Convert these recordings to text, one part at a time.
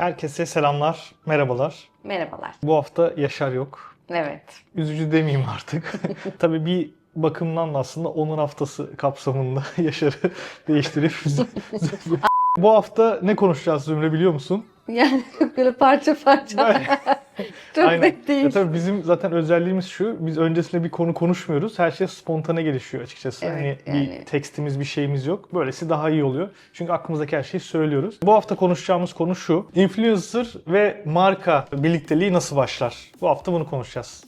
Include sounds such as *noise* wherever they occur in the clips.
Herkese selamlar, merhabalar. Merhabalar. Bu hafta Yaşar yok. Evet. Üzücü demeyeyim artık. *laughs* Tabii bir bakımdan da aslında onun haftası kapsamında *laughs* Yaşar'ı değiştirip *laughs* Bu hafta ne konuşacağız Zümre biliyor musun? Yani böyle parça parça. *laughs* çok Aynen. net değil. Ya tabii bizim zaten özelliğimiz şu. Biz öncesinde bir konu konuşmuyoruz. Her şey spontane gelişiyor açıkçası. Evet, hani yani. bir tekstimiz bir şeyimiz yok. Böylesi daha iyi oluyor. Çünkü aklımızdaki her şeyi söylüyoruz. Bu hafta konuşacağımız konu şu. Influencer ve marka birlikteliği nasıl başlar? Bu hafta bunu konuşacağız.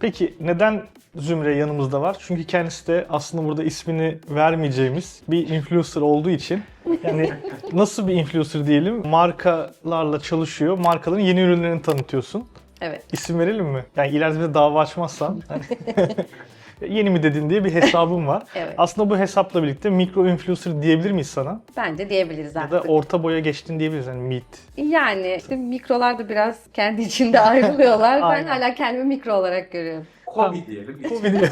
Peki neden Zümre yanımızda var? Çünkü kendisi de aslında burada ismini vermeyeceğimiz bir influencer olduğu için yani *laughs* nasıl bir influencer diyelim? Markalarla çalışıyor. Markaların yeni ürünlerini tanıtıyorsun. Evet. İsim verelim mi? Yani ileride bir de dava açmazsan. *laughs* *laughs* yeni mi dedin diye bir hesabım var. Evet. Aslında bu hesapla birlikte mikro influencer diyebilir miyiz sana? Bence diyebiliriz Ya da artık. orta boya geçtin diyebiliriz. Yani mid. Yani işte mikrolar da biraz kendi içinde ayrılıyorlar. ben hala kendimi mikro olarak görüyorum. Kobi diyelim. Kobi diyelim.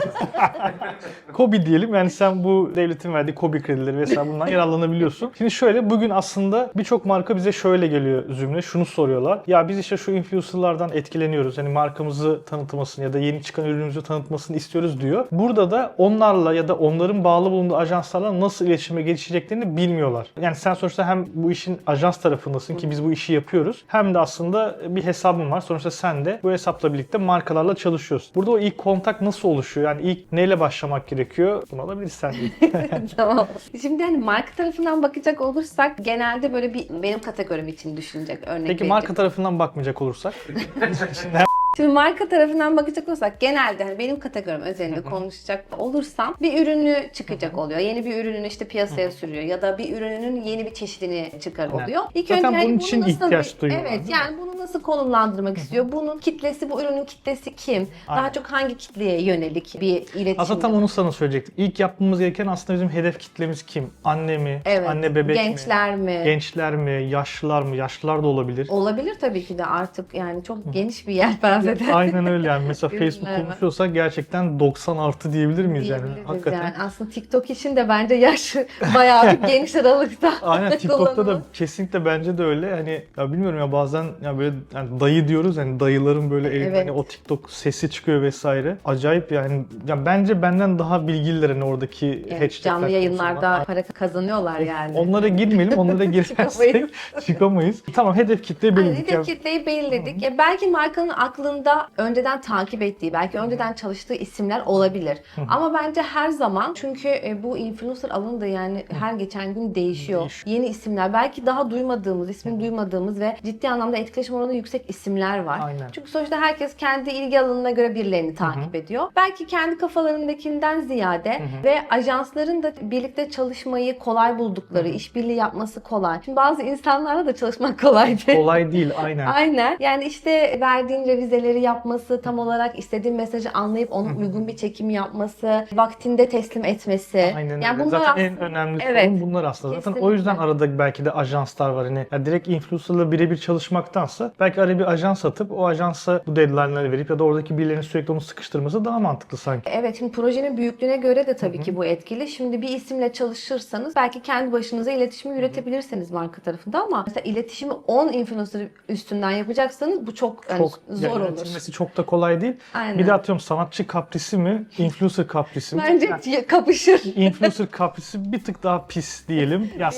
*laughs* Kobi diyelim. Yani sen bu devletin verdiği Kobi kredileri vesaire *laughs* bundan yararlanabiliyorsun. Şimdi şöyle bugün aslında birçok marka bize şöyle geliyor Zümre. Şunu soruyorlar. Ya biz işte şu influencerlardan etkileniyoruz. Hani markamızı tanıtmasını ya da yeni çıkan ürünümüzü tanıtmasını istiyoruz diyor. Burada da onlarla ya da onların bağlı bulunduğu ajanslarla nasıl iletişime geçeceklerini bilmiyorlar. Yani sen sonuçta hem bu işin ajans tarafındasın ki biz bu işi yapıyoruz. Hem de aslında bir hesabın var. Sonuçta sen de bu hesapla birlikte markalarla çalışıyorsun. Burada o ilk kontak nasıl oluşuyor? Yani ilk neyle başlamak gerekiyor? Bunu alabiliriz sen. *laughs* tamam. Şimdi hani marka tarafından bakacak olursak genelde böyle bir benim kategorim için düşünecek örnek Peki vereceğim. marka tarafından bakmayacak olursak? *laughs* Şimdi marka tarafından bakacak olursak genelde hani benim kategorim özelinde konuşacak olursam bir ürünü çıkacak oluyor. Yeni bir ürününü işte piyasaya sürüyor ya da bir ürünün yeni bir çeşidini çıkar Aynen. oluyor. İlk Zaten hani bunun bunu için ihtiyaç bir- duyuyorlar, Evet değil mi? yani bunu nasıl konumlandırmak istiyor? Bunun kitlesi bu ürünün kitlesi kim? Aynen. Daha çok hangi kitleye yönelik bir iletişim? Aslında tam onu sana söyleyecektim. İlk yapmamız gereken aslında bizim hedef kitlemiz kim? Anne mi? Evet. Anne bebek mi? Gençler mi? Gençler mi? Yaşlılar mı? Yaşlılar da olabilir. Olabilir tabii ki de artık yani çok geniş bir yelpazede. Aynen öyle yani. Mesela Facebook konuşuyorsak gerçekten 90 artı diyebilir miyiz yani? Diyebiliriz Hakikaten. yani. Aslında TikTok için de bence yaş *laughs* bayağı bir geniş aralıkta. *laughs* Aynen TikTok'ta da kesinlikle bence de öyle. Hani ya bilmiyorum ya bazen ya böyle yani dayı diyoruz hani dayıların böyle Evet. hani o TikTok sesi çıkıyor vesaire. Acayip yani. Ya bence benden daha bilgililer hani oradaki Evet, hashtagler canlı konusunda. yayınlarda para kazanıyorlar yani. Onlara girmeyelim, onlara *laughs* girersek Çıkamayız. çıkamayız. Tamam hedef kitle Hani belirledik. hedef Yani kitleyi belirledik. E, belki markanın aklında önceden takip ettiği, belki önceden çalıştığı isimler olabilir. Ama bence her zaman çünkü e, bu influencer alanı da yani her geçen gün değişiyor. Yeni isimler, belki daha duymadığımız, ismini duymadığımız ve ciddi anlamda etkileşim oranı yüksek isimler var. Aynen. Çünkü sonuçta herkes kendi ilgi alanına göre birilerini takip ediyor. Belki kendi kafalarındakinden ziyade ve ajansların da birlikte çalışmayı kolay buldukları, işbirliği yapması kolay. Şimdi bazı insanlarla da çalışmak *laughs* kolay değil. kolay değil aynen. Aynen. Yani işte verdiğin revizeleri yapması, tam olarak istediğin mesajı anlayıp ona uygun bir çekim yapması, vaktinde teslim etmesi. Aynen yani öyle. bunlar Zaten en aslında- önemli Evet. sorun bunlar aslında. Zaten o Kesinlikle. yüzden arada belki de ajanslar var. Hani ya direkt influencer'la birebir çalışmaktansa belki araya bir ajans atıp o ajansa bu deadline'ları verip ya da oradaki birilerinin sürekli onu sıkıştırması daha mantıklı sanki. Evet şimdi projenin büyüklüğüne göre de tabii ki bu etkili. Şimdi bir isimle çalışırsanız belki kendi başınıza iletişimi yürütebilirsiniz marka tarafında ama mesela iletişimi 10 influencer üstünden yapacaksanız bu çok, yani Çok zor yani olur. Yönetilmesi çok da kolay değil. Aynen. Bir de atıyorum sanatçı kaprisi mi, influencer kaprisi mi? Bence Yani kapışır. influencer kaprisi bir tık daha pis diyelim. Ya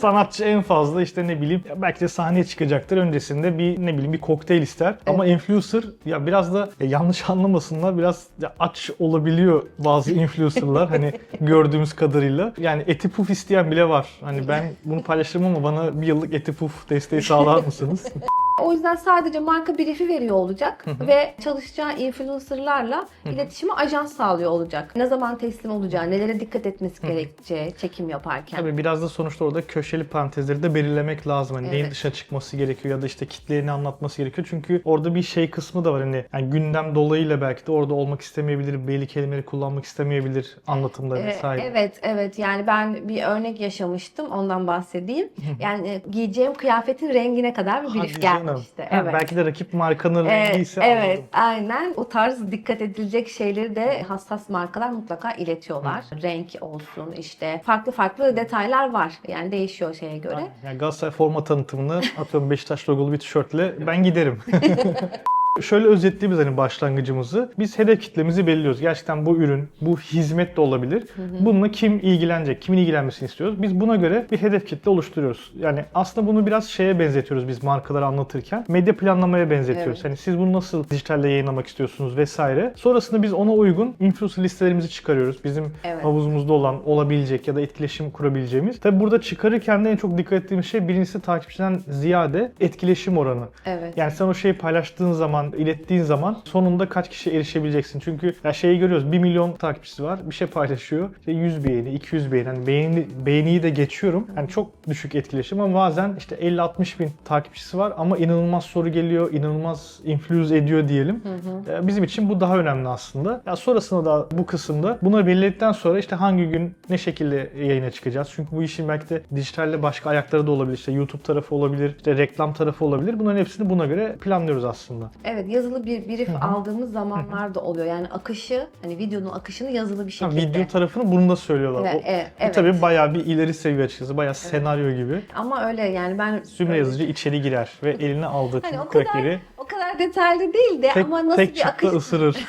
sanatçı en fazla işte ne bileyim belki de sahneye çıkacaktır. Öncesinde bir ne bileyim bir kokteyl ister. Ama influencer ya biraz da ya yanlış anlamasınlar biraz ya aç olabiliyor bazı influencerlar hani *laughs* gördüğümüz kadarıyla. Yani eti puf isteyen bile var. Hani ben bunu paylaşırım ama bana bir yıllık eti puf desteği sağlar mısınız? *laughs* O yüzden sadece marka brief'i veriyor olacak ve çalışacağı influencerlarla iletişimi ajans sağlıyor olacak. Ne zaman teslim olacağı, nelere dikkat etmesi gerekeceği çekim yaparken. Tabii biraz da sonuçta orada köşeli parantezleri de belirlemek lazım. Hani neyin Evet. dışına çıkması gerekiyor ya da işte kitleye ne anlatması gerekiyor. Çünkü orada bir şey kısmı da var hani yani gündem dolayıyla belki de orada olmak istemeyebilir, belli kelimeleri kullanmak istemeyebilir anlatımda Ee, vesaire. Evet, evet. Yani ben bir örnek yaşamıştım. Ondan bahsedeyim. Yani e, giyeceğim kıyafetin rengine kadar bir Hadi brief canım. Canım. işte, Ha, evet. Belki de rakip markanın Evet, rengiyse evet, anladım. aynen. O tarz dikkat edilecek şeyleri de hassas markalar mutlaka iletiyorlar. Renk olsun işte farklı farklı detaylar var. Yani değişiyor şeye göre. Yani Galatasaray forma tanıtımını atıyorum Beşiktaş logolu bir tişörtle ben giderim. *laughs* Şöyle özetleyeyim hani başlangıcımızı. Biz hedef kitlemizi belirliyoruz. Gerçekten bu ürün, bu hizmet de olabilir. Bununla kim ilgilenecek, kimin ilgilenmesini istiyoruz. Biz buna göre bir hedef kitle oluşturuyoruz. Yani aslında bunu biraz şeye benzetiyoruz biz markaları anlatırken. Medya planlamaya benzetiyoruz. Evet. Hani siz bunu nasıl dijitalde yayınlamak istiyorsunuz vesaire. Sonrasında biz ona uygun influencer listelerimizi çıkarıyoruz. Bizim Evet. havuzumuzda olan, olabilecek ya da etkileşim kurabileceğimiz. Tabi burada çıkarırken de en çok dikkat ettiğim şey birincisi takipçiden ziyade etkileşim oranı. Evet. Yani sen o şeyi paylaştığın zaman, ilettiğin zaman sonunda kaç kişiye erişebileceksin? Çünkü ya şeyi görüyoruz 1 milyon takipçisi var. Bir şey paylaşıyor. İşte 100 beğeni, 200 beğeni. Yani beğeni, beğeniyi de geçiyorum. Yani çok düşük etkileşim ama bazen işte 50-60 bin takipçisi var ama inanılmaz soru geliyor, inanılmaz influence ediyor diyelim. Ee, Bizim için bu daha önemli aslında. Ya sonrasında da bu kısımda bunları belirledikten sonra işte hangi gün ne şekilde yayına çıkacağız? Çünkü bu işin belki de dijitalde başka ayakları da olabilir. İşte YouTube tarafı olabilir, işte reklam tarafı olabilir. Bunların hepsini buna göre planlıyoruz aslında. Evet yazılı bir brief aldığımız zamanlar da oluyor. Yani akışı hani videonun akışını yazılı bir Ha, şekilde. video tarafını bunu da söylüyorlar. Evet, O- evet, Bu evet. tabii bayağı bir ileri seviye açıkçası. Bayağı senaryo gibi. Ama öyle yani ben Zümre yazıcı içeri girer ve eline aldığı Hani o kadar krakeri o kadar detaylı değil de tek, ama nasıl tek bir akış ısırır. *laughs*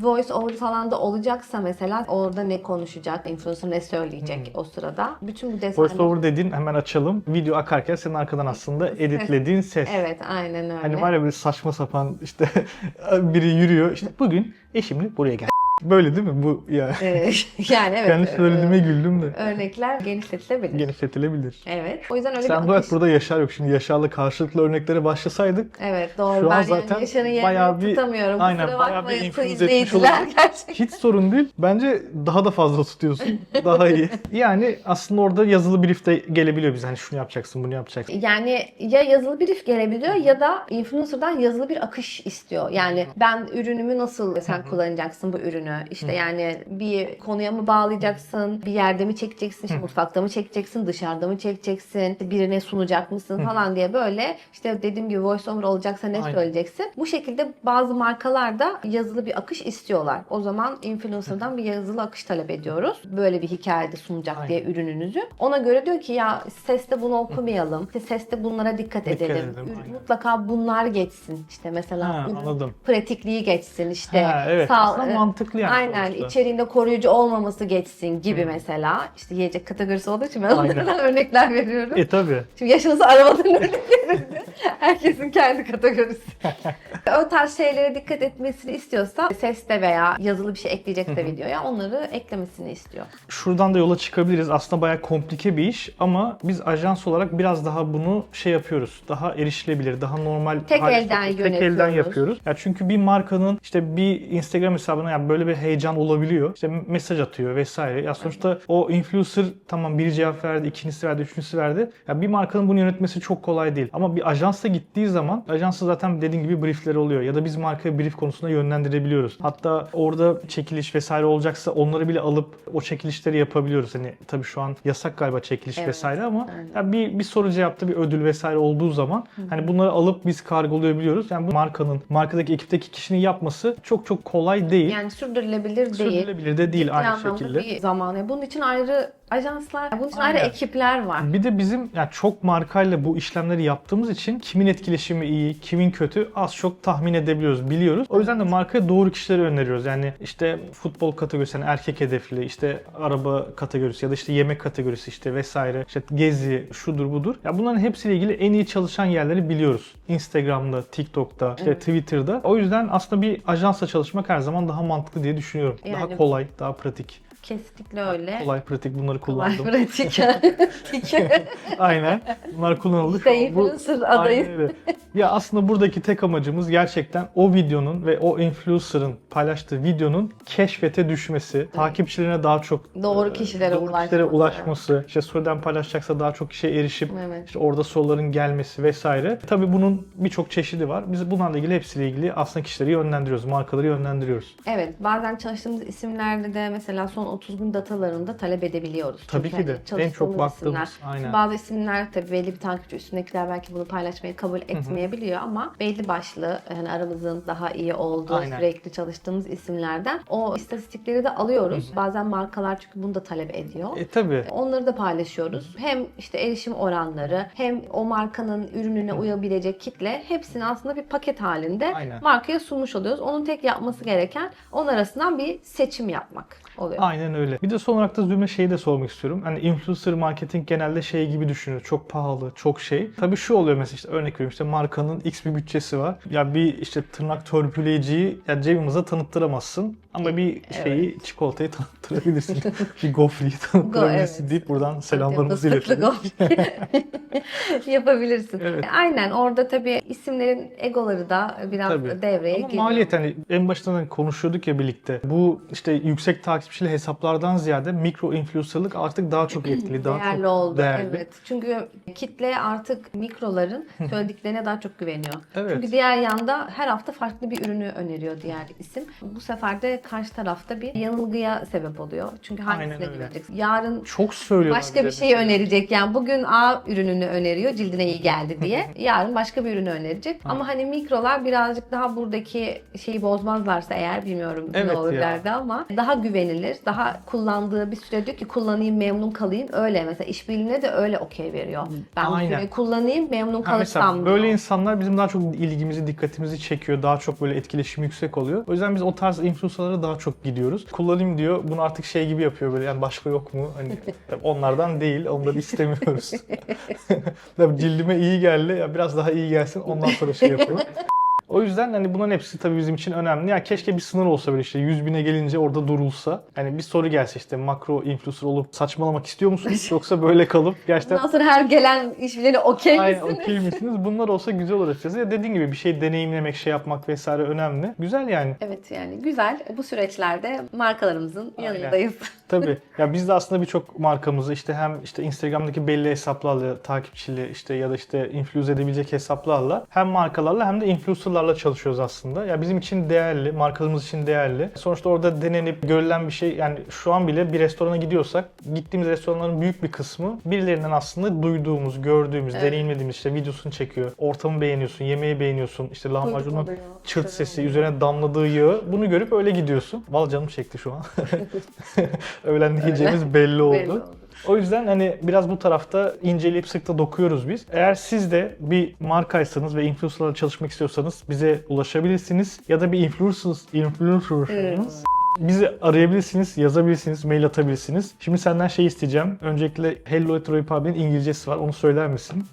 voice over falan da olacaksa mesela orada ne konuşacak, influencer ne söyleyecek o sırada. Bütün bu detaylar. Voice over dediğin hemen açalım. Video akarken senin arkadan aslında editlediğin ses. *laughs* Evet aynen öyle. Hani var ya böyle saçma sapan işte *laughs* biri yürüyor. İşte bugün eşimle buraya gel. Böyle değil mi bu ya? Ee, *laughs* yani evet. Kendi söylediğime e, güldüm de. Örnekler genişletilebilir. Genişletilebilir. Evet. O yüzden öyle Sen bir akış. burada Yaşar yok. Şimdi Yaşar'la karşılıklı örneklere başlasaydık Evet doğru. Şu an ben zaten yani Yaşar'ın yerini bayağı bir- tutamıyorum. aynen, Kusura bayağı bir influence etmiş gerçekten. hiç sorun değil. Bence daha da fazla tutuyorsun. *laughs* Daha iyi. Yani aslında orada yazılı brief de gelebiliyor bize. Hani şunu yapacaksın, bunu yapacaksın. Yani ya yazılı brief gelebiliyor ya da influencer'dan yazılı bir akış istiyor. Yani ben ürünümü nasıl sen kullanacaksın bu ürünü? İşte yani bir konuya mı bağlayacaksın? Bir yerde mi çekeceksin? İşte mutfakta mı çekeceksin? Dışarıda mı çekeceksin? Birine sunacak mısın falan diye böyle işte dediğim gibi voice over olacaksa ne Aynen. söyleyeceksin? Bu şekilde bazı markalar da yazılı bir akış istiyorlar. O zaman influencer'dan bir yazılı akış talep ediyoruz. Böyle bir hikayede sunacak Aynen. diye ürününüzü. Ona göre diyor ki ya seste bunu okumayalım. İşte seste bunlara dikkat, Dikkat edelim. edelim, aynen. Mutlaka bunlar geçsin. İşte mesela Ha, anladım. pratikliği geçsin işte. Ha, evet. sağ- Aslında e, mantıklı yani Aynen sonuçta. içeriğinde koruyucu olmaması geçsin gibi mesela. İşte yiyecek kategorisi olduğu için ben onlardan örnekler veriyorum. E tabi. Şimdi yaşınızı aramadan örneklerinde *laughs* herkesin kendi kategorisi. *laughs* o tarz şeylere dikkat etmesini istiyorsa seste veya yazılı bir şey ekleyecekse videoya onları eklemesini istiyor. Şuradan da yola çıkabiliriz. Aslında bayağı komplike bir iş ama biz ajans olarak biraz daha bunu şey yapıyoruz. Daha erişilebilir, daha normal Tek hale elden. Tek elden yönetiyoruz. yapıyoruz. Ya çünkü bir markanın işte bir Instagram hesabına yani böyle bir heyecan olabiliyor. İşte mesaj atıyor vesaire. Ya sonuçta o influencer tamam biri cevap verdi, ikincisi verdi, üçüncüsü verdi. Ya bir markanın bunu yönetmesi çok kolay değil. Ama bir ajansa gittiği zaman ajansa zaten dediğim gibi briefleri oluyor. Ya da biz markayı brief konusunda yönlendirebiliyoruz. Hatta orada çekiliş vesaire olacaksa onları bile alıp o çekilişleri yapabiliyoruz. Hani tabii şu an yasak galiba çekiliş Evet, vesaire ama aynen. ya bir, bir soru cevapta bir ödül vesaire olduğu zaman hani bunları alıp biz kargolayabiliyoruz. Yani bu markanın, markadaki ekipteki kişinin yapması çok çok kolay değil. Yani sürdürülebilir değil. Sürdürülebilir de değil Ciddi aynı şekilde. bir zamanı. Bunun için ayrı ajanslar, bunun için Aynen. ayrı ekipler var. Bir de bizim yani çok markayla bu işlemleri yaptığımız için kimin etkileşimi iyi, kimin kötü az çok tahmin edebiliyoruz, biliyoruz. O yüzden de markaya doğru kişileri öneriyoruz. Yani işte futbol kategorisi, yani erkek hedefli, işte araba kategorisi ya da işte yemek kategorisi işte vesaire, işte gezi, şudur budur. Ya bunların hepsiyle ilgili en iyi çalışan yerleri biliyoruz. Instagram'da, TikTok'ta, işte Twitter'da. O yüzden aslında bir ajansla çalışmak her zaman daha mantıklı diye düşünüyorum. Daha Yani- kolay, daha pratik. Kesinlikle öyle. Kolay, pratik bunları Kolay, kullandım. pratik. pratik. *laughs* Aynen. Bunlar kullanıldı. Bu- influencer adayı. Aynen öyle. Ya aslında buradaki tek amacımız gerçekten o videonun ve o influencer'ın paylaştığı videonun keşfete düşmesi, takipçilerine daha çok Doğru e, kişilere doğru ulaşması. kişilere ulaşması, işte story'den paylaşacaksa daha çok kişiye erişip Evet. işte orada soruların gelmesi vesaire. Tabii bunun birçok çeşidi var. Biz bunlarla ilgili hepsiyle ilgili aslında kişileri yönlendiriyoruz, markaları yönlendiriyoruz. Evet, bazen çalıştığımız isimlerde de mesela son 30 gün datalarında talep edebiliyoruz. Tabii Çünkü ki de. hani En çok çalıştığımız baktığımız, isimler. aynen. Bazı isimler tabii belli bir takipçi üstündekiler belki bunu paylaşmayı kabul etmeyebiliyor ama belli başlı hani aramızın daha iyi olduğu Aynen. sürekli çalıştığımız isimlerden o istatistikleri de alıyoruz. Bazen markalar çünkü bunu da talep ediyor. E tabii. Onları da paylaşıyoruz. Hem işte erişim oranları hem o markanın ürününe uyabilecek kitle hepsini aslında bir paket halinde Aynen. markaya sunmuş oluyoruz. Onun tek yapması gereken onun arasından bir seçim yapmak oluyor. Aynen öyle. Bir de son olarak da Zümre şeyi de sormak istiyorum. Hani influencer marketing genelde şey gibi düşünüyor. Çok pahalı, çok şey. Tabii şu oluyor mesela işte örnek veriyorum işte markanın x bir bütçesi var. Ya bir işte tırnak törpüleyiciyi ya cebimize tanıttıramazsın. Ama bir şeyi çikolatayı tanıttırabilirsin. *laughs* bir gofreyi tanıttırabilirsin evet. deyip buradan selamlarımızı iletelim. *laughs* *laughs* Yapabilirsin. Evet. Aynen orada tabii isimlerin egoları da biraz Tabii. devreye Ama giriyor. maliyet hani en baştan hani konuşuyorduk ya birlikte. Bu işte yüksek takipçili hesaplardan ziyade mikro influencerlık artık daha çok *clears throat* etkili, daha değerli çok oldu. değerli. Evet. Çünkü kitle artık mikroların söylediklerine daha çok güveniyor. Evet. Çünkü diğer yanda her hafta farklı bir ürünü öneriyor diğer isim. Bu sefer de karşı tarafta bir yanılgıya sebep oluyor. Çünkü hangisine Aynen öyle. güveneceksin? Yarın Çok söylüyorlar. başka bir şey önerecek. Yani bugün A ürününü öneriyor cildine iyi geldi diye. *laughs* Yarın başka bir ürünü önerecek. Ama hani mikrolar birazcık daha buradaki şeyi bozmazlarsa eğer bilmiyorum Evet ne olur ya. ileride ama daha güvenilir. Daha kullandığı bir süre diyor ki kullanayım memnun kalayım. Öyle mesela işbirliğine de öyle okey veriyor. Ben bu Aynen. kullanayım memnun Ha mesela kalırsam böyle diyor. insanlar bizim daha çok ilgimizi, dikkatimizi çekiyor. Daha çok böyle etkileşim yüksek oluyor. O yüzden biz o tarz influencerlara daha çok gidiyoruz. Kullanayım diyor. Bunu artık şey gibi yapıyor böyle yani başka yok mu? Hani tabii onlardan değil. Onları istemiyoruz. *laughs* *laughs* tabii cildime iyi geldi. Ya biraz daha iyi gelsin. Ondan sonra şey yapıyor. *laughs* O yüzden hani bunların hepsi tabii bizim için önemli. Ya keşke bir sınır olsa böyle işte 100 bine gelince orada durulsa. Hani bir soru gelse işte makro influencer olup saçmalamak istiyor musunuz? *laughs* Yoksa böyle kalıp gerçekten Ondan sonra her gelen işbirliğine okey Aynen misin? okey misiniz? Bunlar olsa güzel olur açıkçası. Ya dediğin gibi bir şey deneyimlemek, şey yapmak vesaire önemli. Güzel yani. Evet yani güzel. Bu süreçlerde markalarımızın Aynen. yanındayız. Tabii. Ya biz de aslında birçok markamızı işte hem işte Instagram'daki belli hesaplarla, takipçili işte ya da işte influence edebilecek hesaplarla hem markalarla hem de influencerlarla çalışıyoruz aslında. Ya bizim için değerli, markalarımız için değerli. Sonuçta orada denenip görülen bir şey yani şu an bile bir restorana gidiyorsak gittiğimiz restoranların büyük bir kısmı birilerinden aslında duyduğumuz, gördüğümüz, Evet. deneyimlediğimiz işte videosunu çekiyor. Ortamı beğeniyorsun, yemeği beğeniyorsun. işte lahmacunun çırt sesi, üzerine damladığı yağı. Bunu görüp öyle gidiyorsun. Vallahi canım çekti şu an. *laughs* Öğlen ne yiyeceğimiz belli oldu. Belli oldu. O yüzden hani biraz bu tarafta inceleyip sık da dokuyoruz biz. Eğer siz de bir markaysanız ve influencerlarla çalışmak istiyorsanız bize ulaşabilirsiniz. Ya da bir influencer, influencersanız bizi arayabilirsiniz, yazabilirsiniz, mail atabilirsiniz. Şimdi senden şey isteyeceğim. Öncelikle Hello at Roy Pub'in İngilizcesi var. Onu söyler misin?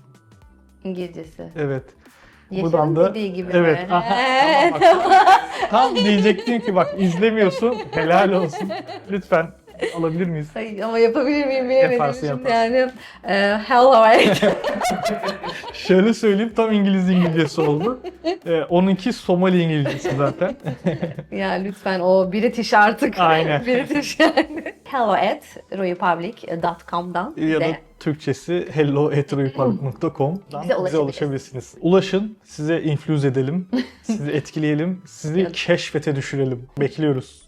İngilizcesi. Evet. Yaşar'ın Buradan da dediği gibi evet. Aha, tamam bak. Tam diyecektim ki bak izlemiyorsun. Helal olsun. Lütfen alabilir miyiz? Ay, ama yapabilir miyim bilemedim Yaparsın, yaparsın. yani. E, hello *laughs* Şöyle söyleyeyim tam İngiliz İngilizcesi oldu. Ee, onunki Somali İngilizcesi zaten. *laughs* ya lütfen o British artık. Aynen. *laughs* British yani. hello at roypublic.com'dan ya da bize Türkçesi hello.roypark.com'dan Bize bize ulaşabilirsiniz. ulaşabilirsiniz. Ulaşın, size influence edelim, sizi etkileyelim, sizi keşfete düşürelim. Bekliyoruz.